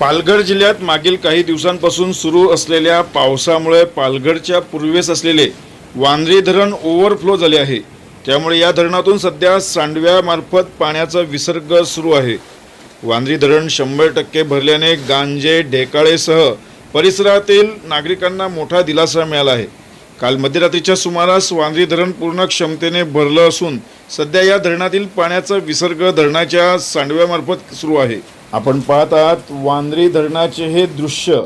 पालघर जिल्ह्यात मागील काही दिवसांपासून सुरू असलेल्या पावसामुळे पालघरच्या पूर्वेस असलेले वांद्री धरण ओव्हरफ्लो झाले आहे. त्यामुळे या धरणातून सध्या सांडव्यामार्फत पाण्याचा विसर्ग सुरू आहे. वांद्री धरण शंभर टक्के भरल्याने गांजे ढेकाळेसह परिसरातील नागरिकांना मोठा दिलासा मिळाला आहे. काल मध्यरात्रीच्या सुमारास वांद्री धरण पूर्ण क्षमतेने भरलं असून सध्या या धरणातील पाण्याचा विसर्ग धरणाच्या सांडव्यामार्फत सुरू आहे. आपण पाहत आहात वांद्री धरणाचे हे दृश्य.